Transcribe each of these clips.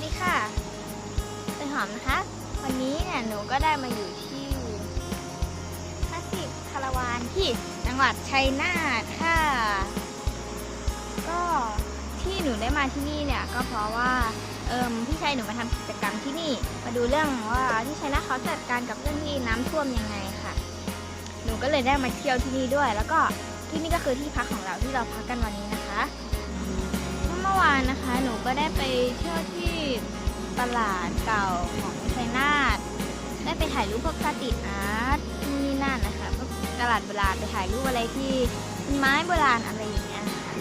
วัสดีค่ะเป็นหอมนะคะ วันนี้เนี่ยหนูก็ได้มาอยู่ที่พาสิบคาราวานที่จังหวัดชัยนาทค่ะ ก็ที่หนูได้มาที่นี่เนี่ยก็เพราะว่าเอิมพี่ชายหนูมาทำกิจกรรมที่นี่ มาดูเรื่องว่าที่ชัยนาทเขาจัดการกับเรื่องที่น้ำท่วมยังไงค่ะ หนูก็เลยได้มาเที่ยวที่นี่ด้วย แล้วก็ที่นี่ก็คือที่พักของเราที่เราพักกันวันนี้นะคะ เมื่อวานนะคะ หนูก็ได้ไปเที่ยวที่ ตลาดเก่าของชัยนาทได้ไปถ่ายรูปพวกสตรีทอาร์ตนี่นั่นนะคะพวกตลาดโบราณไปถ่ายรูปอะไรที่เป็นไม้โบราณอะไรอย่างเงี้ยค่ะ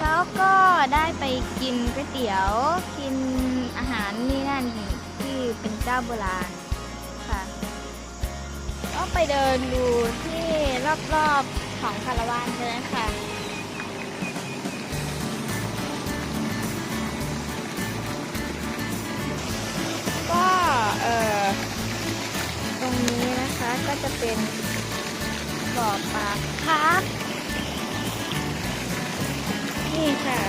แล้วก็ได้ไปกินก๋วยเตี๋ยวกินอาหารนี่นั่นที่เป็นเจ้าโบราณค่ะก็ไปเดินดูที่รอบๆของคาราวานเลยค่ะ ก็จะเป็นบ่อปลาครับนี่ค่ะ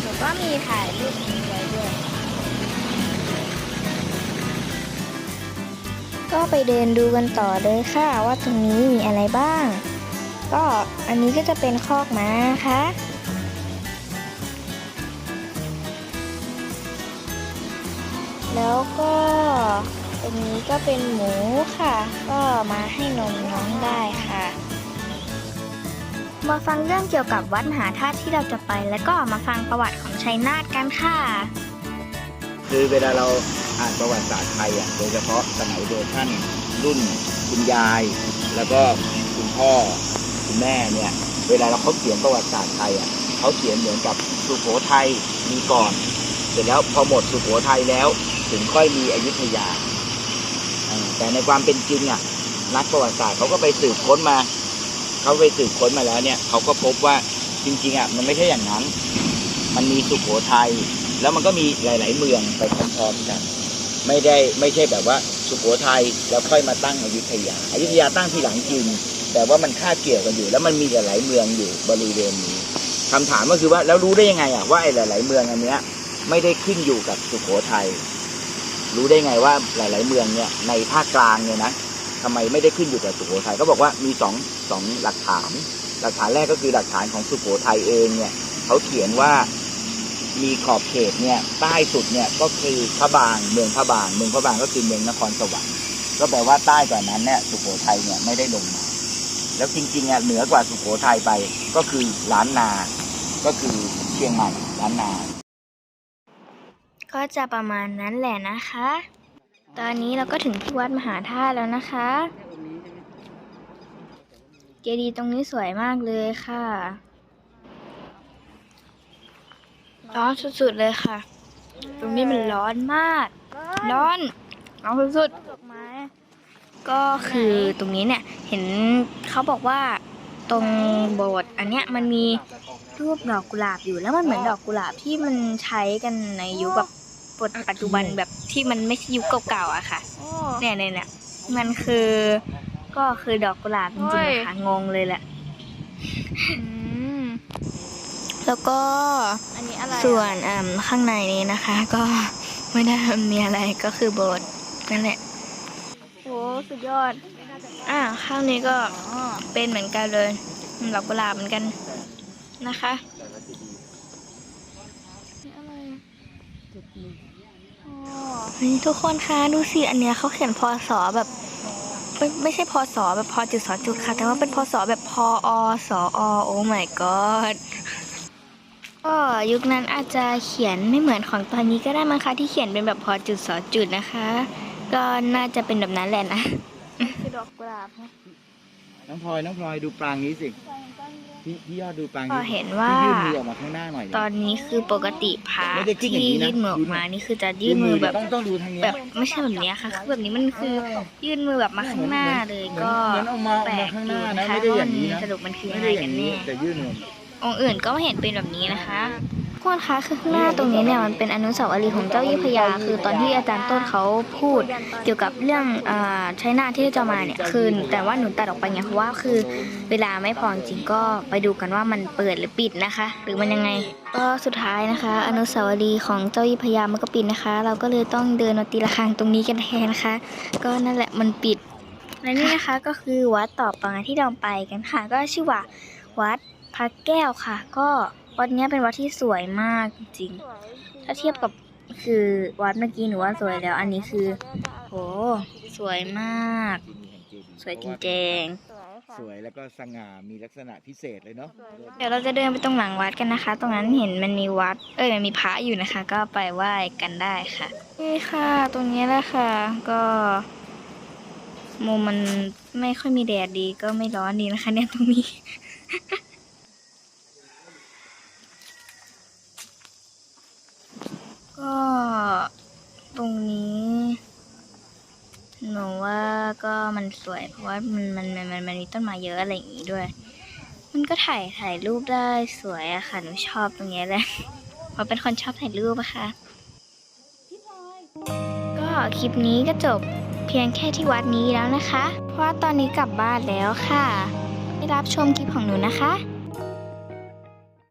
หนูก็มีถ่ายรูปนี้ไว้ด้วยก็ไปเดินดูกันต่อเลยค่ะว่าตรงนี้มีอะไรบ้าง ก็อันนี้ก็จะเป็นคอกม้านะคะ แล้วก็ตรงนี้ก็เป็นหมูค่ะ ก็มาให้นมน้องได้ค่ะ มาฟังเรื่องเกี่ยวกับวัดมหาธาตุที่เราจะไป แล้วก็มาฟังประวัติของชัยนาทกันค่ะ คือเวลาเราอ่านประวัติศาสตร์ไทยอะโดยเฉพาะสมัยโดยท่านรุ่นคุณยาย แล้วก็คุณพ่อคุณแม่เนี่ยเวลาเราเขาเขียนประวัติศาสตร์ไทยอะเขาเขียนเหมือนกับสุโขทัยมีก่อน เสร็จแล้วพอหมดสุโขทัยแล้ว ถึงค่อยมีอยุธยา แต่ในความเป็นจริงอะนักประวัติศาสตร์เขาก็ไปสืบค้นมาเขาไปสืบค้นมาแล้วเนี่ยเขาก็พบว่าจริงๆอะมันไม่ใช่อย่างนั้น มันมีสุโขทัยแล้วมันก็มีหลาย ๆ เมืองไปพร้อมๆกัน ไม่ได้ไม่ใช่แบบว่าสุโขทัยแล้วค่อยมาตั้งอยุธยาอยุธยาตั้งทีหลังจริงแต่ว่ามันคาบเกี่ยวกันอยู่ แล้วมันมีหลายๆเมืองอยู่บริเวณนี้คำถามก็คือว่าแล้วรู้ได้ยังไงอะว่าไอ้หลาย ๆ เมืองอันเนี้ยไม่ได้ขึ้นอยู่กับสุโขทัย รู้ได้ไงว่าหลาย ๆ เมืองเนี่ยในภาคกลางเนี่ยนะทำไมไม่ได้ขึ้นอยู่กับสุโขทัยก็บอกว่ามีสองสองหลักฐาน หลักฐานแรกก็คือหลักฐานของสุโขทัยเองเนี่ยเขาเขียนว่ามีขอบเขตเนี่ยใต้สุดเนี่ยก็คือพระบางเมืองพระบางเมืองพระบางก็คือเมืองนครสวรรค์ก็แปลว่าใต้กว่านั้นเนี่ยสุโขทัยเนี่ยไม่ได้ลงมาแล้วจริงๆอะเหนือกว่าสุโขทัยไปก็คือล้านนา ก็คือเชียงใหม่ล้านนา ก็จะประมาณนั้นแหละนะคะ ตอนนี้เราก็ถึงที่วัดมหาธาตุแล้วนะคะ เจดีย์ตรงนี้สวยมากเลยค่ะ ร้อนสุดๆเลยค่ะ ตรงนี้มันร้อนมาก ร้อนร้อนสุดๆก็คือตรงนี้เนี่ยเห็นเขาบอกว่าตรงโบสถ์อันเนี้ยมันมีรูปดอกกุหลาบอยู่แล้วมันเหมือนดอกกุหลาบที่มันใช้กันในยุคแบบ ปัจจุบันแบบที่มันไม่ใช่ยุคเก่าๆอะค่ะเนี่ยเนี่ยเนี่ยมันคือก็คือดอกกุหลาบจริงๆค่ะงงเลยแหละแล้วก็อันนี้อะไรส่วนอ่าข้างในนี้นะคะ ก็ไม่ได้มีอะไรก็คือโบสถ์นั่นแหละโอ้สุดยอดอ่าข้างนี้ก็เป็นเหมือนกันเลยดอกกุหลาบเหมือนกันนะคะ ทุกคนคะดูสิอันเนี้ยเขาเขียนพศแบบไม่ไม่ใช่พศแบบพอจุดสอจุดค่ะ แต่ว่าเป็นพศแบบพออสอโอ้ my god ก็ยุคนั้นอาจจะเขียนไม่เหมือนของตอนนี้ก็ได้มั้งคะที่เขียนเป็นแบบพอจุดสอจุดนะคะ ก็น่าจะเป็นแบบนั้นแหละนะคือดอกกุหลาบนะน้องพลอยน้องพลอยดูปรางนี้สิ พี่พี่ยอดดูปรางก็นี้เห็นว่า พี่ยื่นมือออกมาข้างหน้าหน่อยตอนนี้คือปกติพระไม่ได้ขึ้นอย่างที่นี้นะยื่นมือออกมานี่คือจะยื่นมือแบบต้องต้องดูทางนี้แบบไม่ใช่แบบเนี้ยค่ะคือแบบนี้มันคือยื่นมือแบบมาข้างหน้าเลยก็เหมือนเอามาแปลมากข้างอหน้ายู่นะนะคะไม่ได้อย่างนี้นะสรุปมันคือไม่อะไรได้อกัย่านงนี้แน่แต่ยื่นมือองค์อื่นก็ไม่เห็นเป็นแบบนี้นะคะ คนคะคือข้างหน้าตรงนี้เนี่ยมันเป็นอนุสาวรีย์ของเจ้ายี่พยา คือตอนที่อาจารย์ต้นเขาพูด เกี่ยวกับเรื่องอใช้หน้าที่จะมาเนี่ยคือแต่ว่าหนูตัดออกไปไงเพราะว่าคือเวลาไม่พอจริงก็ไปดูกันว่ามันเปิดหรือปิดนะคะ หรือมันยังไงก็สุดท้ายนะคะ อนุสาวรีย์ของเจ้ายี่พยามันก็ปิดนะคะ เราก็เลยต้องเดินมาตีระฆังตรงนี้กันแทนนะคะ ก็นั่นแหละมันปิดและนี่นะคะก็คือวัดต่อไปที่เราไปกันค่ะ ก็ชื่อว่าวัดพระแก้วค่ะ ก็ วัดเนี้ยเป็นวัดที่สวยมากจริงๆถ้าเทียบกับคือวัดเมื่อกี้หนูว่าสวยแล้ว อันนี้คือโหสวยมาก สวยจริงสวยค่ะสวยแล้วก็สง่ามีลักษณะพิเศษเลยเนาะๆเดี๋ยวเราจะเดินไปตรงหลังวัดกันนะคะ ตรงนั้นเห็นมันมีวัด เอ้ยมันมีพระอยู่นะคะ ก็ไปไหว้กันได้ค่ะนี่ค่ะ ตรงนี้แหละค่ะ ก็มุมมันไม่ค่อยมีแดดดีก็ไม่ร้อนดีนะคะ เนี่ยตรงนี้ ก็ ตรงนี้หนูว่าก็มันสวยเพราะว่ามันมันมันมันมันมีต้นไม้เยอะอะไรอย่างงี้ด้วย มันก็ถ่ายถ่ายรูปได้สวยอะค่ะหนูชอบตรงเนี้ยแหละเพราะเป็นคนชอบถ่ายรูปอะค่ะก็คลิปนี้ก็จบเพียงแค่ที่วัดนี้แล้วนะคะ เพราะว่าตอนนี้กลับบ้านแล้วค่ะได้รับชมคลิปของหนูนะคะ